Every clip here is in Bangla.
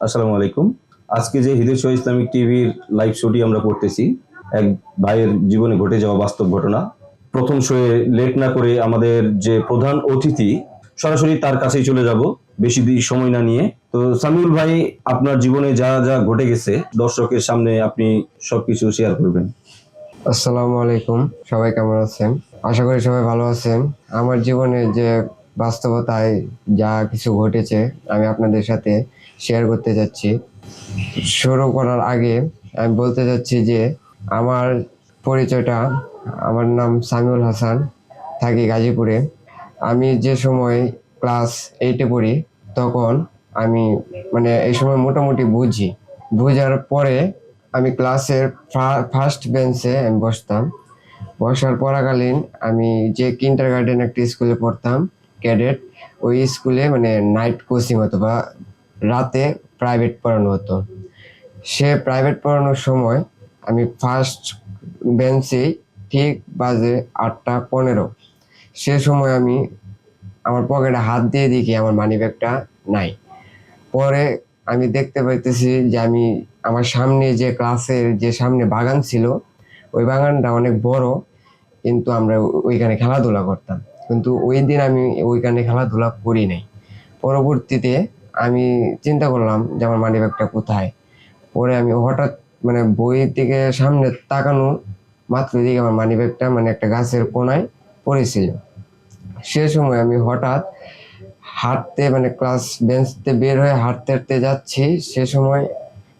আসসালামু আলাইকুম। আজকে যে হৃদয় শহীদ ইসলামিক টিভির লাইভ শোটি আমরা করতেছি, এক ভাইয়ের জীবনে ঘটে যাওয়া বাস্তব ঘটনা। প্রথম শোয়ে লেট না করে আমাদের যে প্রধান অতিথি, সরাসরি তার কাছেই চলে যাব, বেশি সময় না নিয়ে। তো সামিউল ভাই, আপনার জীবনে যা যা ঘটে গেছে, দর্শকের সামনে আপনি সবকিছু শেয়ার করবেন। আসসালামু আলাইকুম, সবাই কেমন আছেন? আশা করি সবাই ভালো আছেন। আমার জীবনে যে বাস্তবতায় যা কিছু ঘটেছে, আমি আপনাদের সাথে শেয়ার করতে যাচ্ছি। শুরু করার আগে আমি বলতে যাচ্ছি যে, আমার পরিচয়টা, আমার নাম সামিউল হাসান, থাকি গাজীপুরে। আমি যে সময় ক্লাস এইটে পড়ি, তখন আমি মানে এই সময় মোটামুটি বুঝি। বুঝার পরে আমি ক্লাসের ফার্স্ট বেঞ্চে আমি বসতাম। বসার পরাকালীন আমি যে কিন্টার গার্ডেন একটা স্কুলে পড়তাম ক্যাডেট ওই স্কুলে মানে নাইট কোচিং হতো বা রাতে প্রাইভেট পড়ানো হতো। সে প্রাইভেট পড়ানোর সময় আমি ফার্স্ট বেঞ্চেই ঠিক বাজে আটটা পনেরো। সে সময় আমি আমার পকেটে হাত দিয়ে দেখি আমার মানি ব্যাগটা নাই। পরে আমি দেখতে পাইতেছি যে আমি আমার সামনে যে ক্লাসের যে সামনে বাগান ছিল, ওই বাগানটা অনেক বড়, কিন্তু আমরা ওইখানে খেলাধুলা করতাম। কিন্তু ওই দিন আমি ওইখানে খেলাধুলা করি নাই। পরবর্তীতে আমি চিন্তা করলাম যে আমার মানি ব্যাগটা কোথায়? পরে আমি হঠাৎ মানে বইয়ের দিকে সামনে তাকানো মাত্র দিকে আমার মানি ব্যাগটা মানে একটা গাছের কোনায় পড়েছিল। সে সময় আমি হঠাৎ হাঁটতে মানে ক্লাস বেঞ্চতে বের হয়ে হাঁটতে হাঁটতে যাচ্ছি। সে সময়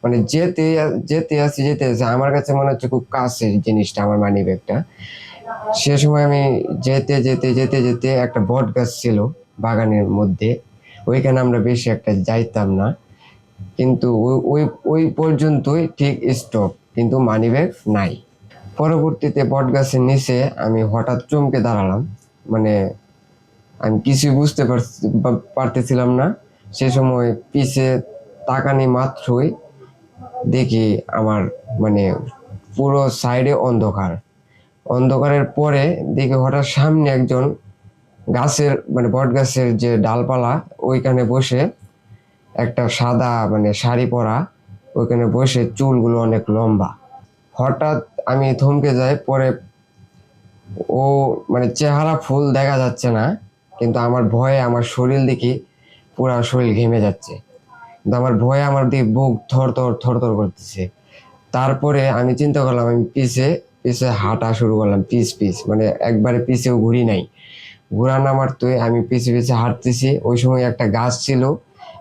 মানে যেতে যেতে আসছি যেতে আসি, আমার কাছে মনে হচ্ছে খুব কাছের জিনিসটা আমার মানি ব্যাগটা। সে সময় আমি যেতে যেতে যেতে যেতে একটা বট গাছ ছিল বাগানের মধ্যে। ওইখানে আমরা বেশি একটা যাইতাম না। কিন্তু ওই ওই পর্যন্তই ঠিক স্টপ কিন্তু মানি ব্যাগ নাই। পরবর্তীতে বট গাছের নিচে আমি হঠাৎ চমকে দাঁড়ালাম। মানে আমি কিছুই বুঝতে পারতেছিলাম না। সে সময় পিছে তাকানি মাত্রই দেখি আমার মানে পুরো সাইডে অন্ধকার। অন্ধকারের পরে দেখি হঠাৎ সামনে একজন গাছের মানে বট গাছের যে ডালপালা, ওইখানে বসে একটা সাদা মানে শাড়ি পরা, ওইখানে বসে চুলগুলো অনেক লম্বা। হঠাৎ আমি থমকে যাই, পরে ও মানে চেহারা ফুল দেখা যাচ্ছে না, কিন্তু আমার ভয়ে আমার শরীর দেখি পুরা শরীর ঘেমে যাচ্ছে। কিন্তু আমার ভয়ে আমার দিকে বুক থর থর থর থর করতেছে। তারপরে আমি চিন্তা করলাম, আমি পিছে পিছে হাঁটা শুরু করলাম পিস পিস মানে একবারে পিছেও ঘুরি নাই। ঘুরা নামার তুই আমি পিছে পিছে হাঁটতেছি। ওই সময় একটা গাছ ছিল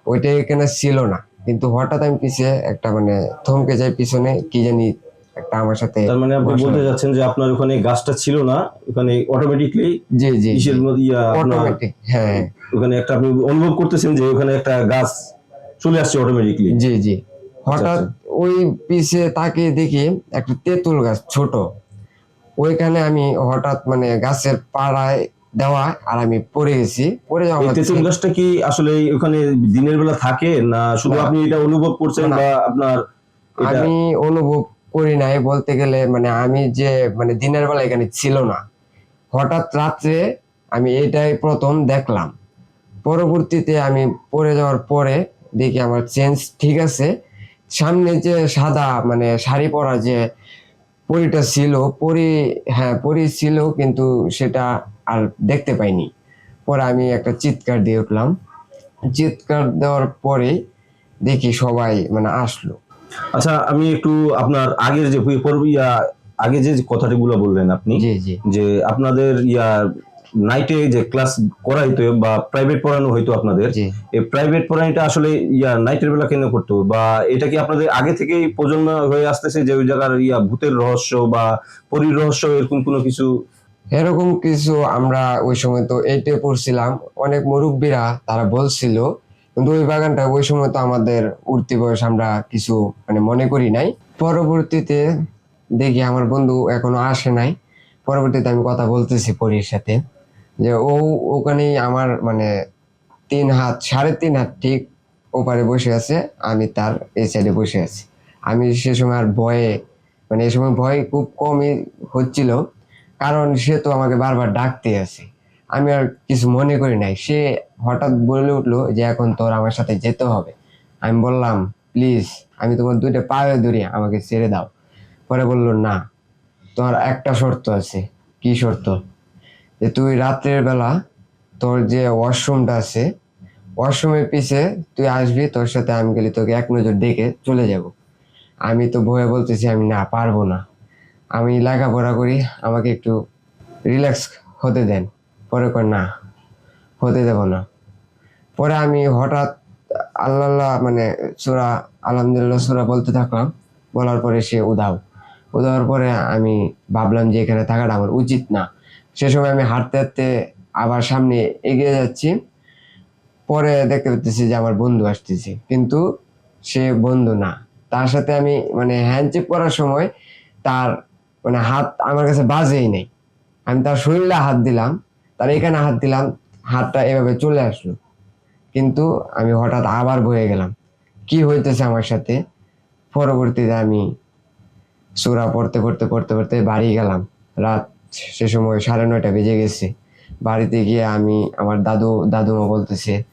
ওইটা এখানে ছিল না। কিন্তু হঠাৎ আমি পিছে একটা মানে থমকে যাই পিছনে কি জানি একটা আমার সাথে তার মানে আপনি বলতে যাচ্ছেন যে আপনার ওখানে গাছটা ছিল না ওখানে অটোমেটিকলি জি জি কিসের মধ্যে অটোমেটিক হ্যাঁ। ওখানে একটা আপনি অনুভব করতেছেন যে ওখানে একটা গাছ চলে আসছে অটোমেটিকলি জি জি। হঠাৎ আচ্ছা। ওই পিছে তাকিয়ে দেখি একটা তেঁতুল গাছ ছোট। ওইখানে আমি হঠাৎ মানে গাছের পাড়ায় দেওয়া আর আমি পড়ে গেছি। পড়ে যাওয়া তেঁতুল গাছটা কি আসলে ওখানে দিনের বেলা থাকে না শুধু আপনি এটা অনুভব করছেন বা আপনার আমি অনুভব করি নাই বলতে গেলে মানে আমি যে মানে দিনের বেলা এখানে ছিল না। হঠাৎ রাত্রে আমি এটাই প্রথম দেখলাম। পরবর্তীতে আমি পড়ে যাওয়ার পরে দেখি আমার চেঞ্জ ঠিক আছে। সামনে যে সাদা মানে শাড়ি পরা যে পরিটা ছিল পরি হ্যাঁ পরি ছিল কিন্তু সেটা আর দেখতে পাইনি। পরে আমি একটা চিৎকার দিয়ে উঠলাম। চিৎকার দেওয়ার পরে দেখি সবাই মানে আসলো। আচ্ছা আমি একটু আপনার আগের যে ইয়া আগে যে কথাটিগুলো বললেন আপনি যে আপনাদের ইয়া নাইটে যে ক্লাস করাইতো বা প্রাইভেট পড়ানো হইতো আপনাদের এই প্রাইভেট পড়ানোটা আসলে ইয়া নাইটের বেলা কেন করতো? বা এটা কি আপনাদের আগে থেকেই প্রজন্ম হয়ে আসতেছে যে ওই জায়গার ইয়া ভূতের রহস্য বা পরীর রহস্য এরকম কোনো কিছু এরকম কিছু আমরা ওই সময় তো এইটে পড়ছিলাম। অনেক মুরব্বীরা তারা বলছিল, কিন্তু ওই বাগানটা ওই সময় তো আমাদের উঠতি বয়স আমরা কিছু মানে মনে করি নাই। পরবর্তীতে দেখি আমার বন্ধু এখনও আসে নাই। পরবর্তীতে আমি কথা বলতেছি পরীর সাথে, যে ও ওখানেই আমার মানে তিন হাত, সাড়ে তিন হাত ঠিক ওপারে বসে আছে, আমি তার এই সাইডে বসে আছি। আমি সে সময় আর ভয়ে মানে এই সময় ভয় খুব কমই হচ্ছিল। কারণ সে তো আমাকে বারবার ডাকতে আছে আমি আর কিছু মনে করি নাই। সে হঠাৎ বলে উঠল যে, এখন তোর আমার সাথে যেতে হবে। আমি বললাম, প্লিজ, আমি তোমার দুইটা পায়ে ধরি, আমাকে ছেড়ে দাও। পরে বলল, না তোমার একটা শর্ত আছে। কি শর্ত? যে, তুই রাত্রের বেলা তোর যে ওয়াশরুমটা আছে, ওয়াশরুমের পিছে তুই আসবি, তোর সাথে আমি গেলে তোকে এক নজর দেখে চলে যাব। আমি তো ভয়ে বলতেছি, আমি না, পারব না। আমি লেখাপড়া করি, আমাকে একটু রিল্যাক্স হতে দেন। পরে কর, না, হতে দেব না। পরে আমি হঠাৎ আল্লাহ মানে সুরা, আলহামদুলিল্লাহ সুরা বলতে থাকলাম। বলার পরে সে উধাও। উধাওয়ার পরে আমি ভাবলাম যে এখানে থাকাটা আমার উচিত না। সে সময় আমি হাঁটতে হাঁটতে আবার সামনে এগিয়ে যাচ্ছি। পরে দেখতে পাচ্ছি যে আমার বন্ধু আসতেছে। কিন্তু সে বন্ধু না। তার সাথে আমি মানে হ্যান্ডচেক করার সময় তার মানে হাত আমার কাছে বাজেই নেই। আমি তার শরীরে হাত দিলাম, তার এখানে হাত দিলাম, হাতটা এভাবে চলে আসলো। কিন্তু আমি হঠাৎ আবার বয়ে গেলাম। কি হইতেছে আমার সাথে? পরবর্তীতে আমি সুরা পড়তে পড়তে পড়তে পড়তে বাড়ি গেলাম। রাত সে সময় সাড়ে নয়টা বেজে গেছে। বাড়িতে গিয়ে আমি আমার দাদু, দাদুমা বলতেছে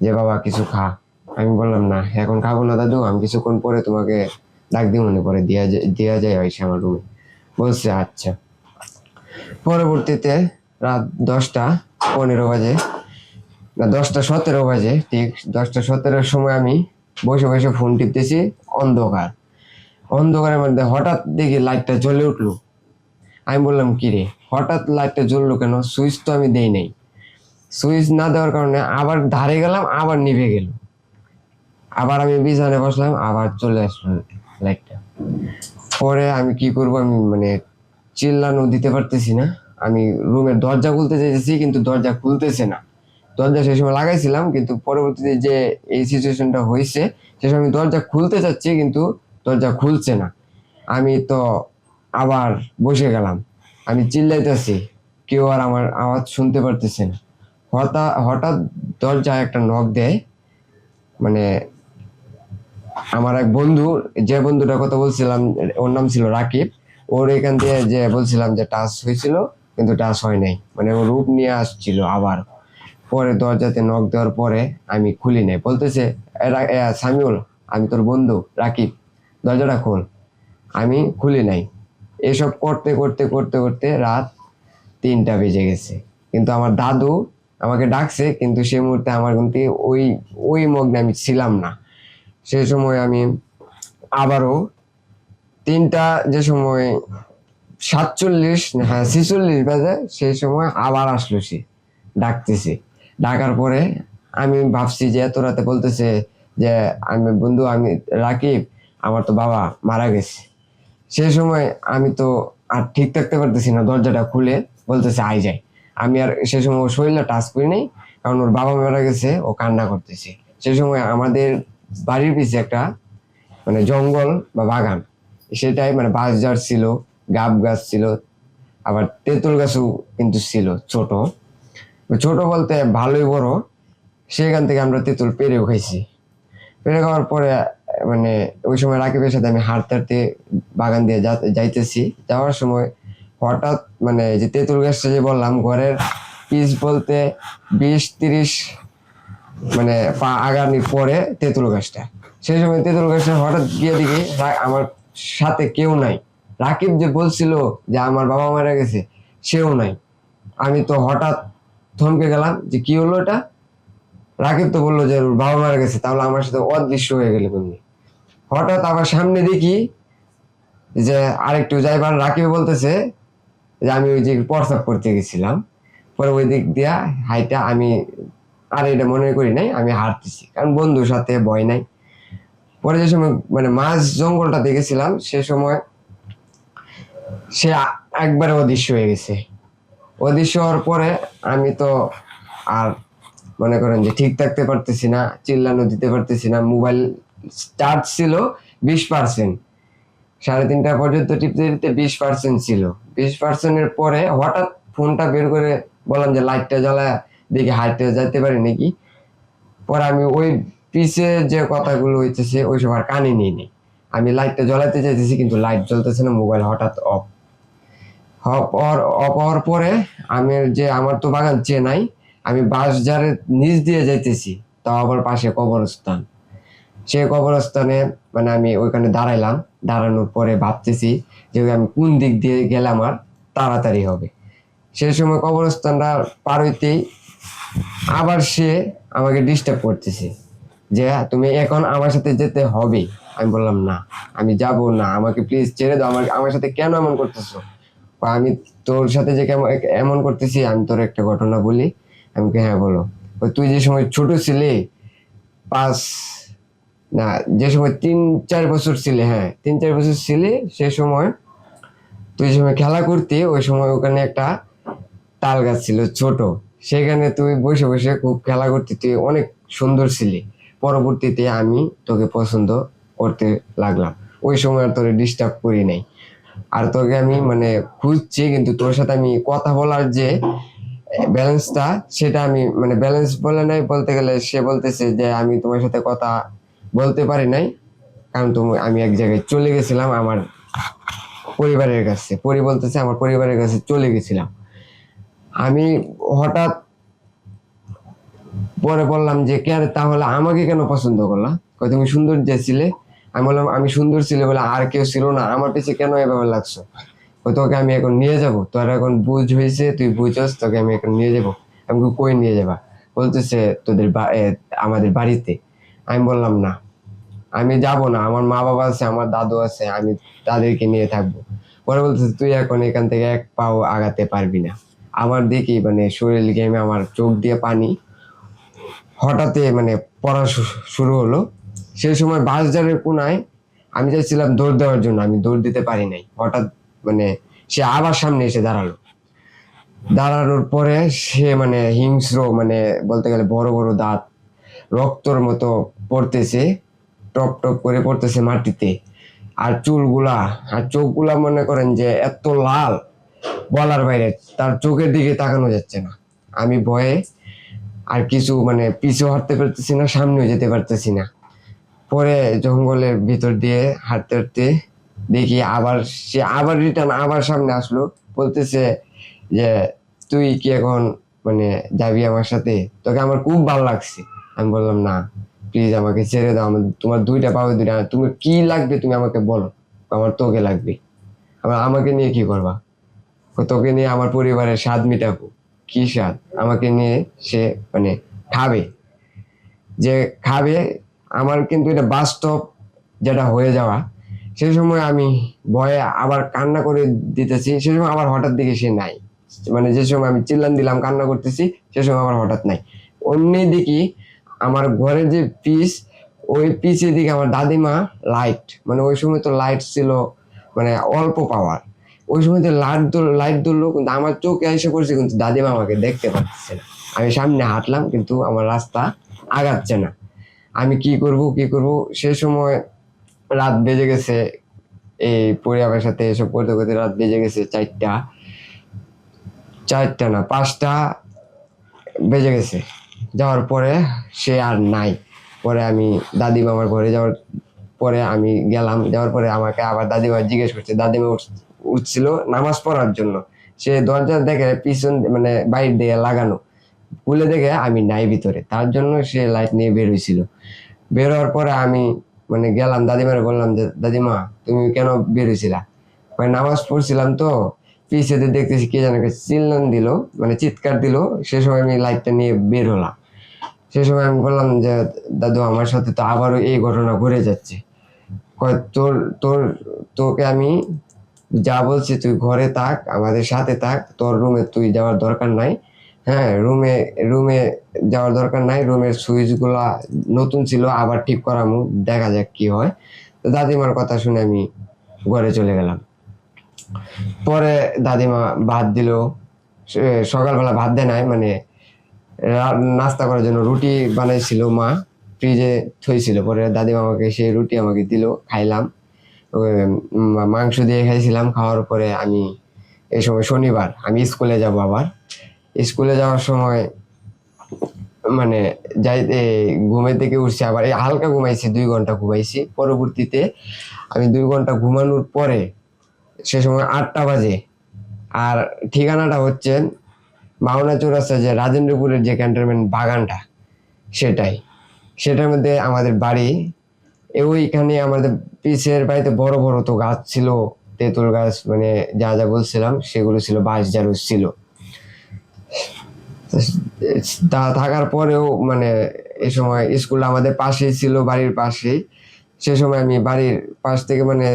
যে, বাবা, কিছু খা। আমি বললাম, না, এখন খাব না দাদু, আমি কিছুক্ষণ পরে তোমাকে ডাক দিব মনে পরে দেওয়া যায় দেওয়া যায় হয়েছে আমার রুমে বলছে আচ্ছা। পরবর্তীতে রাত দশটা পনেরো বাজে, না, দশটা সতেরো বাজে, ঠিক, দশটা সতেরোর সময় আমি বসে বসে ফোন টিপতেছি, অন্ধকার। অন্ধকারের মধ্যে হঠাৎ দেখি লাইটটা জ্বলে উঠল। আমি বললাম কি রে হঠাৎ লাইটটা জ্বললো কেন? সুইচ তো আমি দেই নাই। সুইচ না দেওয়ার কারণে আবার ধারে গেলাম, আবার নিভে গেল। আবার আমি বিছানে বসলাম, আবার চলে আসলো লাইটটা পরে আমি কি করব? আমি মানে চিল্লানো দিতে পারতেছি না। আমি রুমের দরজা খুলতে চাইতেছি, কিন্তু দরজা খুলতেছে না। দরজা সেই সময় লাগাইছিলাম, কিন্তু পরবর্তীতে যে এই সিচুয়েশনটা হয়েছে সে সময় আমি দরজা খুলতে চাচ্ছি, কিন্তু দরজা খুলছে না। আমি তো আবার বসে গেলাম। আমি চিল্লাইতেছি, কেউ আর আমার আওয়াজ শুনতে পারতেছে না। হঠাৎ হঠাৎ দরজায় একটা নখ দেয়। মানে আমার এক বন্ধু, যে বন্ধুটার কথা বলছিলাম, ওর নাম ছিল রাকিব। ওর এখান থেকে যে বলছিলাম যে টাচ হয়েছিল, কিন্তু টাচ হয় নাই। মানে ও রূপ নিয়ে আসছিল আবার। পরে দরজাতে নখ দেওয়ার পরে আমি খুলি নাই। বলতেছে, "এ রা- সামিউল, আমি তোর বন্ধু, রাকিব, দরজাটা খোল। আমি খুলি নাই। এসব করতে করতে করতে করতে রাত তিনটা বেজে গেছে। কিন্তু আমার দাদু আমাকে ডাকছে, কিন্তু সেই মুহূর্তে আমার কিন্তু ওই ওই মগ্নে আমি ছিলাম না। সেই সময় আমি আবারও তিনটা যে সময় সাতচল্লিশ হ্যাঁ ছিচল্লিশ বাজে সেই সময় আবার আসলো সে, ডাকতেছে। ডাকার পরে আমি ভাবছি যে এত রাতে বলতেছে যে আমি, বন্ধু, আমি রাকিব, আমার তো বাবা মারা গেছে। সেই সময় আমি তো আর ঠিক থাকতে পারতেছি না, দরজাটা খুলে বলতেছে আই যাই। আমি আর সে সময় শরীরটা টাচ করি কারণ ওর বাবা মারা গেছে, ও কান্না করতেছে। সেই সময় আমাদের বাড়ির পিছে একটা মানে জঙ্গল বা বাগান। সেটাই মানে বাঁশঝাড় ছিল, গাব গাছ ছিল, আবার তেঁতুল গাছও কিন্তু ছিল ছোট। ছোট বলতে ভালোই বড়, সেখান থেকে আমরা তেঁতুল পেরেও খাইছি। পেরে খাওয়ার পরে মানে ওই সময় রাকিবের সাথে আমি হাঁটতে হাঁটতে বাগান দিয়ে যাইতেছি। যাওয়ার সময় হঠাৎ মানে যে তেঁতুল গাছটা যে বললাম, ঘরের পিস বলতে বিশ তিরিশ মানে পা আগানির পরে তেঁতুল গাছটা। সেই সময় তেঁতুল গাছটা হঠাৎ গিয়ে দেখি আমার সাথে কেউ নাই। রাকিব যে বলছিল যে আমার বাবা মারা গেছে, সেও নাই। আমি তো হঠাৎ থমকে গেলাম যে কি হলো এটা? রাকিব তো বলল যে বাবা মারা গেছে, তাহলে আমার সাথে অদৃশ্য হয়ে গেলে তুমি হঠাৎ আবার সামনে দেখি যে আরেকটু যাইবার রাকিব বলতেছে যে আমি ওই যে প্রস্তাব করতে গেছিলাম। পরে ওই দিক দিয়া হাইটা আমি আর এটা মনে করি নাই, আমি হারতেছি। কারণ বন্ধুর সাথে ভয় নাই। পরে যে সময় মানে মাঝ জঙ্গলটা দেখেছিলাম, সে সময় সে একবারে অদৃশ্য হয়ে গেছে। অদৃশ্য হওয়ার পরে আমি তো আর মনে করেন যে ঠিক থাকতে পারতেছি না, চিল্লানো দিতে পারতেছি না, মোবাইল চার্জ ছিল বিশ পার্সেন্ট। সাড়ে তিনটা পর্যন্ত টিপতে টিপতে বিশ পার্সেন্ট ছিল। বিশ পার্সেন্টের পরে হঠাৎ ফোনটা বের করে বললাম যে, লাইটটা জ্বালা দেখি হাইটে যাইতে পারি নাকি? পরে আমি ওই পিছে যে কথাগুলো হইতেছে, ওই সব আর কানে নিয়ে নিই। আমি লাইটটা জ্বলাতে চাইতেছি, কিন্তু লাইট জ্বলতেছে না মোবাইল হঠাৎ অফ অফ হওয়ার পরে আমি যে আমার তো বাগান চেনাই আমি বাস ঝাড়ের নিচ দিয়ে যাইতেছি, তাও আবার পাশে কবরস্থান। সে কবরস্থানে মানে আমি ওইখানে দাঁড়াইলাম, দাঁড়ানোর পরে ভাবতেছি যে আমি কোন দিক দিয়ে গেলে আমার তাড়াতাড়ি হবে। সেই সময় কবরস্থানটা পার হইতেই আবার সে আমাকে ডিস্টার্ব করতেছে। যে তুমি এখন আমার সাথে যেতে হবে। আমি বললাম, না, আমি যাব না। আমাকে প্লিজ ছেড়ে দাও। আমার আমার সাথে কেন এমন করতেছো? আমি তোর সাথে যে কেমন, এমন করতেছি, আমি তোর একটা ঘটনা বলি। আমি হ্যাঁ বলো। তুই যে সময় ছোট ছিলি, পাঁচ, না, যে সময় তিন, চার বছর ছিলে হ্যাঁ তিন, চার বছর ছিলে, সে সময় তুই যে সময় খেলা করতি, ওই সময় ওখানে একটা তাল গাছ ছিল ছোট। সেখানে তুই বসে বসে খুব খেলা করতে, তুই অনেক সুন্দর ছিলি। পরবর্তীতে আমি তোকে পছন্দ করতে লাগলাম। ওই সময় আর তোরে ডিস্টার্ব করি নাই। আর তোকে আমি মানে খুঁজছি, কিন্তু তোর সাথে আমি কথা বলার যে ব্যালেন্সটা সেটা আমি মানে ব্যালেন্স বলে নাই, বলতে গেলে সে বলতেছে যে আমি তোমার সাথে কথা বলতে পারি নাই, কারণ তুমি, আমি এক জায়গায় চলে গেছিলাম আমার পরিবারের কাছে। পরি বলতেছে, আমার পরিবারের কাছে চলে গেছিলাম। আমি হঠাৎ পরে বললাম যে, কে তাহলে আমাকে কেন পছন্দ করলা? কয়, তুমি সুন্দর যে ছিলে। আমি বললাম, আমি সুন্দর ছিলে বলে আর কেউ ছিল না। আমার পিছে কেন এভাবে লাগছো? তোকে আমি এখন নিয়ে যাব। তোর এখন বুঝ হয়েছে, তুই বুঝস, তোকে আমি এখন নিয়ে যাব। আমি কই নিয়ে যাবা? বলতেছে, তোদের আমাদের বাড়িতে। আমি বললাম, না, আমি যাব না। আমার মা বাবা আছে, আমার দাদু আছে, আমি তাদেরকে নিয়ে থাকব। পরে বলতেছে, তুই এখন এখান থেকে এক পাও আগাতে পারবি না। আমার দেখি মানে শরীর গেমে আমার চোখ দিয়ে পানি। হঠাৎ মানে পড়া শুরু হলো। সেই সময় বাস বাসজারের কোনায় আমি চাইছিলাম দৌড় দেওয়ার জন্য, আমি দৌড় দিতে পারি নাই। হঠাৎ মানে সে আবার সামনে এসে দাঁড়াল। দাঁড়ানোর পরে সে মানে হিংস্র মানে বলতে গেলে বড় বড় দাঁত, রক্তর মতো পড়তেছে, টপ টপ করে পড়তেছে মাটিতে। আর চুলগুলা, আর চোখগুলা মনে করেন যে এত লাল। বলার বাইরে তার চোখের দিকে তাকানো যাচ্ছে না। আমি ভয়ে আর কিছু মানে পিছু হাঁটতে পারতেছি না, সামনেও যেতে পারতেছি না। পরে জঙ্গলের ভিতর দিয়ে হাঁটতে হাঁটতে দেখি আবার সে আবার রিটার্ন আবার সামনে আসলো। বলতেছে যে, তুই কি এখন মানে যাবি আমার সাথে? তোকে আমার খুব ভালো লাগছে। আমি বললাম, না প্লিজ আমাকে ছেড়ে দাও। আমার তোমার দুইটা পাবে দুইটা তুমি কি লাগবে তুমি আমাকে বলো। আমার তোকে লাগবে। আবার আমাকে নিয়ে কি করবা? তোকে নিয়ে আমার পরিবারের স্বাদ মিটাবো। কি স্বাদ? আমাকে নিয়ে সে মানে খাবে। যে খাবে, আমার কিন্তু এটা বাস্তব যেটা হয়ে যাওয়া, সেই সময় আমি ভয়ে আবার কান্না করে দিতেছি সে সময় আবার হঠাৎ দিকে সে নাই। মানে যে সময় আমি চিল্লান দিলাম, কান্না করতেছি, সে সময় আবার হঠাৎ নাই। অমনি দেখি আমার ঘরের যে পিস, ওই পিসের দিকে আমার দাদিমা লাইট মানে ওই সময় তো লাইট ছিল মানে অল্প পাওয়ার ওই সময় তো লাইট ধর লাইট ধরলো, কিন্তু আমার চোখে এসে পড়ছে, কিন্তু দাদিমা আমাকে দেখতে পাচ্ছে না। আমি সামনে হাঁটলাম, কিন্তু আমার রাস্তা আগাচ্ছে না। আমি কি করব কি করব? সে সময় রাত বেজে গেছে, এই পরিবারের সাথে এসব করতে করতে রাত বেজে গেছে চারটা। চারটা না, পাঁচটা বেজে গেছে। যাওয়ার পরে সে আর নাই। পরে আমি দাদিমা আমার ঘরে যাওয়ার পরে আমি গেলাম। যাওয়ার পরে আমাকে আবার দাদিমা জিজ্ঞেস করছে, দাদিমা উঠছিল নামাজ পড়ার জন্য। সে দরজা দেখে পিছন মানে বাইর দিয়ে লাগানো। খুলে দেখে আমি নাই ভিতরে। তার জন্য সে লাইট নিয়ে বের হয়েছিল বের হওয়ার পরে আমি মানে গেলাম, দাদিমারে বললাম যে, দাদিমা, তুমি কেন বের হয়েছিলা নামাজ পড়ছিলাম তো। পিছেতে দেখতেছি কে যেন চিল্লান দিল মানে চিৎকার দিল। সে সময় আমি লাইটটা নিয়ে বের হলাম। সে সময় আমি বললাম যে, দাদু, আমার সাথে তো আবারও এই ঘটনা ঘুরে যাচ্ছে। তোর তোর, তোকে আমি যা বলছি, তুই ঘরে থাক, আমাদের সাথে থাক, তোর রুমে তুই যাওয়ার দরকার নাই। হ্যাঁ রুমে রুমে যাওয়ার দরকার নাই রুমের সুইচগুলা নতুন ছিল, আবার ঠিক করামু, দেখা যাক কি হয়। তো দাদিমার কথা শুনে আমি ঘরে চলে গেলাম। পরে দাদিমা ভাত দিল সকালবেলা ভাত দেয় নাই মানে নাস্তা করার জন্য রুটি বানাইছিল মা ফ্রিজে থইছিল। পরে দাদিমা আমাকে সেই রুটি আমাকে দিল, খাইলাম। মাংস দিয়ে খাইছিলাম, খাওয়ার পরে আমি এই সময় শনিবার, আমি স্কুলে যাব আবার। স্কুলে যাওয়ার সময় মানে যাইতে ঘুমের থেকে উঠছি আবার, এই হালকা ঘুমাইছি, দুই ঘণ্টা ঘুমাইছি। পরবর্তীতে আমি দুই ঘণ্টা ঘুমানোর পরে সে সময় আটটা বাজে। আর ঠিকানাটা হচ্ছে মাওনা চৌরাস্তা যে রাজেন্দ্রপুরের যে ক্যান্টনমেন্ট বাগানটা, সেটাই। সেটার মধ্যে আমাদের বাড়ি ওইখানে আমাদের পিছের বাড়িতে বড় বড় তো গাছ ছিল, তেঁতুল গাছ মানে যা যা বলছিলাম সেগুলো ছিল, বাঁশ জারুস ছিল। তা থাকার পরেও মানে এ সময় স্কুল আমাদের পাশেই ছিল, বাড়ির পাশেই। সে সময় আমি বাড়ির পাশ থেকে মানে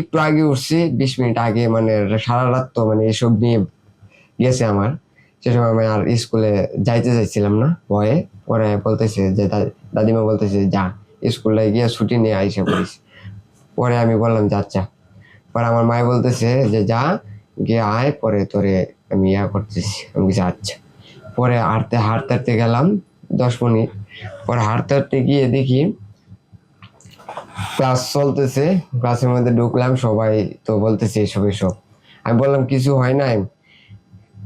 একটু আগে উঠছি, বিশ মিনিট আগে মানে সারা রাত তো মানে এসব নিয়ে গেছে আমার। সে সময় আমি আর স্কুলে যাইতে চাইছিলাম না, ভয়ে। পরে বলতেছে যে দাদিমা বলতেছে, যা। স্কুলে গিয়ে ছুটি নিয়ে আইসা পড়িস পরে আমি বললাম, যে আচ্ছা পরে আমার মায় বলতেছে যে, যা, গিয়ে আয়, পরে তোরে আমি ইয়া করতেছি। আমি আচ্ছা। পরে হাঁটতে হাঁটতে হাঁটতে গেলাম দশ মিনিট। পরে হাঁটতে হাঁটতে গিয়ে দেখি ক্লাস চলতেছে, ক্লাসের মধ্যে ঢুকলাম, সবাই তো বলতেছে, এসব এসব। আমি বললাম, কিছু হয় নাই?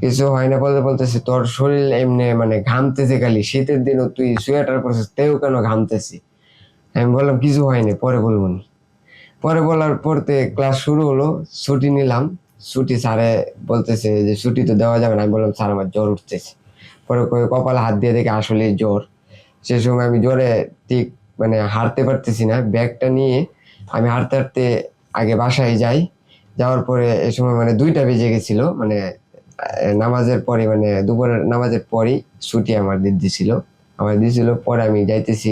কিছু হয় না, বলতে, বলতেছে, তোর শরীর এমনি মানে ঘামতেছে খালি, শীতের দিনও তুই সোয়েটার পরছিস, তেও কেন ঘামতেছি আমি বললাম, কিছু হয়নি, পরে বলব নি। পরে বলার পরতে ক্লাস শুরু হলো, ছুটি নিলাম। ছুটি স্যারে বলতেছে যে, ছুটি তো দেওয়া যাবে না। আমি বললাম, স্যার, আমার জ্বর উঠতেছে। পরে কপালে হাত দিয়ে দেখে আসলে জ্বর। সে সময় আমি জ্বরে ঠিক মানে হাঁটতে পারতেছি না। ব্যাগটা নিয়ে আমি হাঁটতে হাঁটতে আগে বাসায় যাই। যাওয়ার পরে এ সময় মানে দুইটা বেজে গেছিল। মানে নামাজের পরে মানে দুপুরের নামাজের পরই ছুটি আমার দিছিল আমার দিছিল পরে আমি যাইতেছি।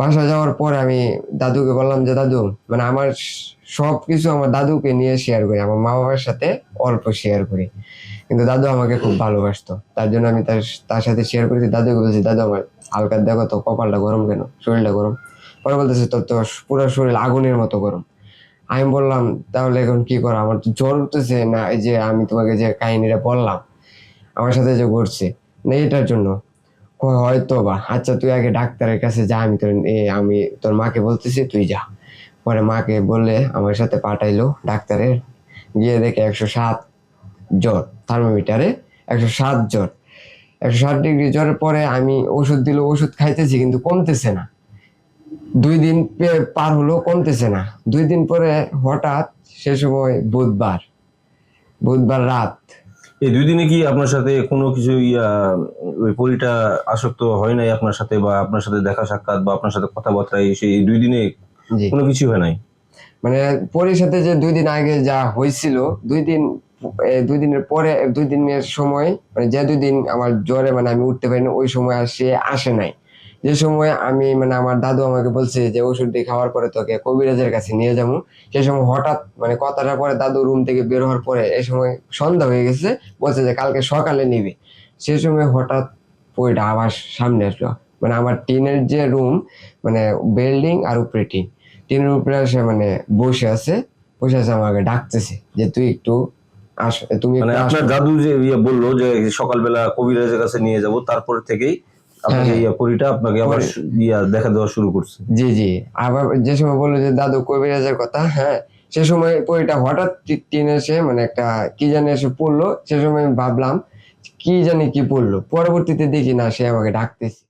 বাসা যাওয়ার পর আমি দাদুকে বললাম যে, দাদু মানে আমার সব কিছু আমার দাদুকে নিয়ে শেয়ার করি, আমার মা বাবার সাথে অল্প শেয়ার করি। কিন্তু দাদু আমাকে খুব ভালোবাসতো। তার জন্য আমি তার তার সাথে শেয়ার করেছি। দাদুকে বলছি, দাদু, আমার হালকা দেখো তো, কপালটা গরম কেন? শরীরটা গরম? পরে বলতেছে, তোর তো পুরো শরীর আগুনের মতো গরম। আমি বললাম, তাহলে এখন কি করা? আমার তো জ্বর উঠতেছে না, এই যে আমি তোমাকে যে কাহিনীটা বললাম, আমার সাথে যে ঘটছে, না এটার জন্য? হয়তো বা। আচ্ছা তুই আগে ডাক্তারের কাছে যা আমি তোর এ, আমি তোর মাকে বলতেছি তুই যা। পরে মাকে বললে আমার সাথে পাঠাইলো ডাক্তারের। গিয়ে দেখে একশো সাত জ্বর থার্মোমিটারে একশো সাত জ্বর। একশো ষাট ডিগ্রি জ্বরের পরে আমি ওষুধ দিল ওষুধ খাইতেছি কিন্তু কমতেছে না। দুই দিন পার হলো কমতেছে না। দুই দিন পরে হঠাৎ সে সময় বুধবার। বুধবার রাত এই দুই দিনে কি আপনার সাথে কোনো কিছু ওই পরিটা আসক্ত হয় নাই আপনার সাথে বা আপনার সাথে দেখা সাক্ষাৎ বা আপনার সাথে কথাবার্তা এই সেই দুই দিনে কোনো কিছু হয় নাই? মানে পরের সাথে যে দুই দিন আগে যা হয়েছিল দুই দিন দুই দিনের পরে দুই দিনের সময় মানে যে দুই দিন আমার জ্বরে মানে আমি উঠতে পারিনি ওই সময় আর সে আসে নাই। যে সময় আমি মানে আমার দাদু আমাকে বলছে যে ওষুধটি খাওয়ার পরে তোকে কবিরাজের কাছে নিয়ে যাব। সে সময় হঠাৎ মানে কথাটার পরে দাদু রুম থেকে বের হওয়ার পরে এ সময় সন্ধ্যা হয়ে গেছে বলছে যে কালকে সকালে নিবি। সে সময় হঠাৎ বইটা আবার সামনে আসলো। মানে আমার টিনের যে রুম মানে বিল্ডিং আর উপরে টিন। টিনের উপরে এসে মানে বসে আছে বসে আছে আমাকে ডাকতেছে যে তুই একটু আস তুমি মানে আপনার দাদু যে ইয়া বলল যে সকালবেলা কবিরাজের কাছে নিয়ে যাব। তারপর থেকেই আপনাকে হ্যাঁ। ইয়া পরিটা আপনাকে আবার ইয়া দেখা দেওয়া শুরু করছে। জি জি। আবার যে সময় বলল যে দাদু কবিরাজের কথা হ্যাঁ সে সময় বইটা হঠাৎ টিনে এসে মানে একটা কি জানি এসে পড়ল সে সময় আমি ভাবলাম কি জানি কি পড়ল পরবর্তীতে দেখি না সে আমাকে ডাকতেছে।